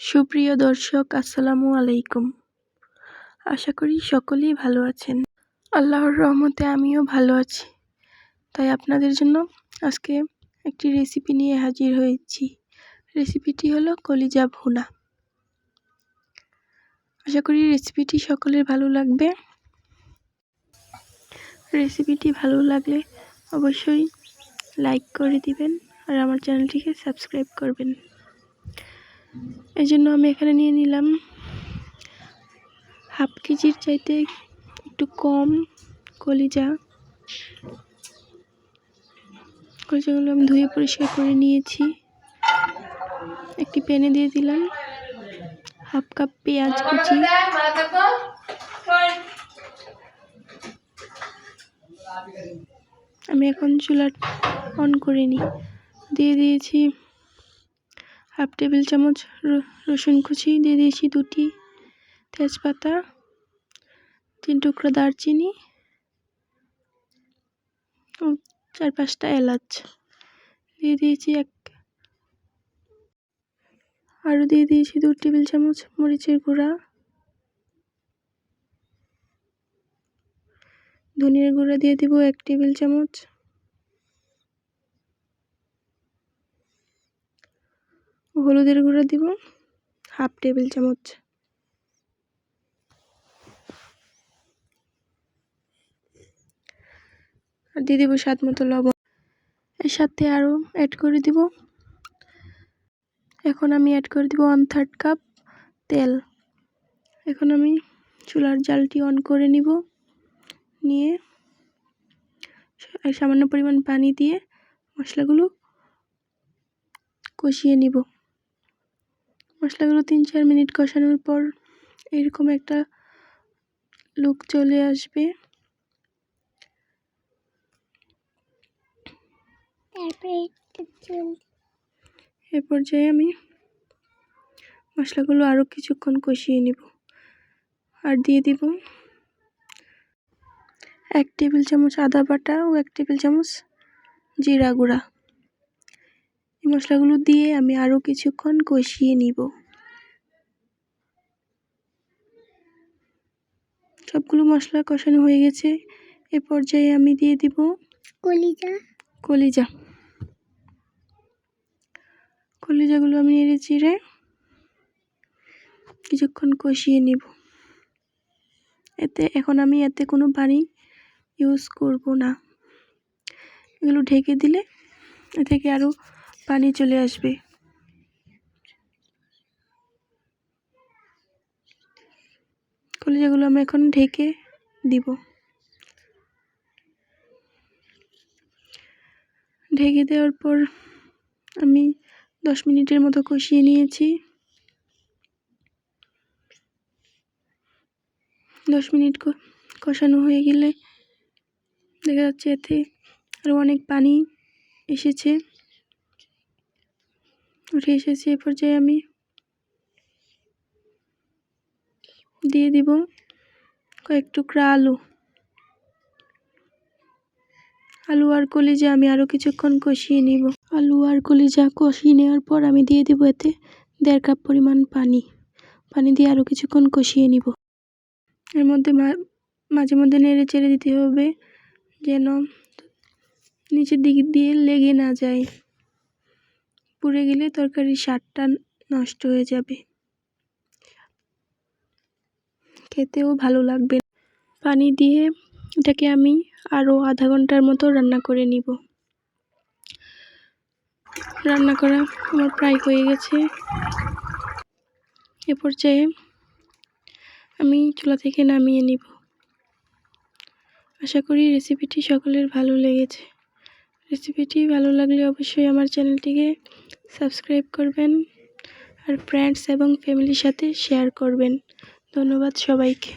সুপ্রিয় দর্শক, আসসালামু আলাইকুম। আশা করি সকলেই ভালো আছেন। আল্লাহর রহমতে আমিও ভালো আছি। তাই আপনাদের জন্য আজকে একটি রেসিপি নিয়ে হাজির হয়েছি। রেসিপিটি হলো কলিজা ভুনা। আশা করি রেসিপিটি সকলের ভালো লাগবে। রেসিপিটি ভালো লাগলে অবশ্যই লাইক করে দিবেন আর আমার চ্যানেলটিকে সাবস্ক্রাইব করবেন। এই জন্য আমি এখানে নিয়ে নিলাম। হাফ কেজির চাইতে একটু কম কলিজা। কলিজাগুলো আমি ধুয়ে পরিষ্কার করে নিয়েছি। একটি প্যানে দিয়ে দিলাম হাফ কাপ পেঁয়াজ কুচি। আমি এখন চুলা অন করে নিই। দিয়ে দিয়েছি হাফ টেবিল চামচ রসুন কুচি দিয়ে দিয়েছি দুটি তেজপাতা, তিন টুকরো দারচিনি ও চার পাঁচটা এলাচ। দিয়ে দিয়েছি এক, আরও দিয়ে দিয়েছি দু টেবিল চামচ মরিচের গুঁড়া। ধনিয়ার গুঁড়া দিয়ে দিব এক টেবিল চামচ হলুদের গুঁড়ো দিব, হাফ টেবিল চামচ। আর দিয়ে দেবো স্বাদ মতো লবণ। এর সাথে আরও অ্যাড করে দিব। এখন আমি অ্যাড করে দিব ওয়ান থার্ড কাপ তেল। এখন আমি চুলার জালটি অন করে নিব। নিয়ে সামান্য পরিমাণ পানি দিয়ে মশলাগুলো কষিয়ে নিব। মশলাগুলো তিন চার মিনিট কষানোর পর এরকম একটা লুক চলে আসবে। এ পর্যায়ে আমি মশলাগুলো আরও কিছুক্ষণ কষিয়ে নিব আর দিয়ে দিব এক টেবিল চামচ আদা বাটা ও এক টেবিল চামচ জিরা গুঁড়া। এই মশলাগুলো দিয়ে আমি আরও কিছুক্ষণ কষিয়ে নিব। সবগুলো মশলা কষানো হয়ে গেছে। এ পর্যায়ে আমি দিয়ে দিব কলিজা। কলিজা। কলিজাগুলো আমি নেড়ে চিড়ে কিছুক্ষণ কষিয়ে নিব। এতে এখন আমি এতে কোনো পানি ইউজ করব না। এগুলো ঢেকে দিলে এ থেকে আরও পানি চলে আসবে। কলিজাগুলো আমি এখন ঢেকে দিব। ঢেকে দেওয়ার পর আমি দশ মিনিটের মতো কষিয়ে নিয়েছি। দশ মিনিট কষানো হয়ে গেলে দেখা যাচ্ছে এতে আরও অনেক পানি এসেছে। উঠে এসেছে এ পর্যায়ে আমি দিয়ে দিব কয়েক টুকরা আলু। আলু আর কলিজা আমি আরও কিছুক্ষণ কষিয়ে নিব। আলু আর কলিজা কষিয়ে নেওয়ার পর আমি দিয়ে দিব এতে দেড় কাপ পরিমাণ পানি। পানি দিয়ে আরও কিছুক্ষণ কষিয়ে নিব। এর মধ্যে মাঝে মধ্যে নেড়ে চেড়ে দিতে হবে যেন নিচের দিক দিয়ে লেগে না যায়। পুড়ে গেলে তরকারির স্বাদটা নষ্ট হয়ে যাবে। খেতেও ভালো লাগবে পানি দিয়ে এটাকে আমি আরও আধা ঘণ্টার মতো রান্না করে নিব। রান্না করা আমার প্রায় হয়ে গেছে। এ পর্যায়ে আমি চুলা থেকে নামিয়ে নিব। আশা করি রেসিপিটি সকলের ভালো লেগেছে। রেসিপিটি ভালো লাগলে অবশ্যই আমার চ্যানেলটিকে সাবস্ক্রাইব করবেন আর ফ্রেন্ডস এবং ফ্যামিলির সাথে শেয়ার করবেন। ধন্যবাদ সবাইকে।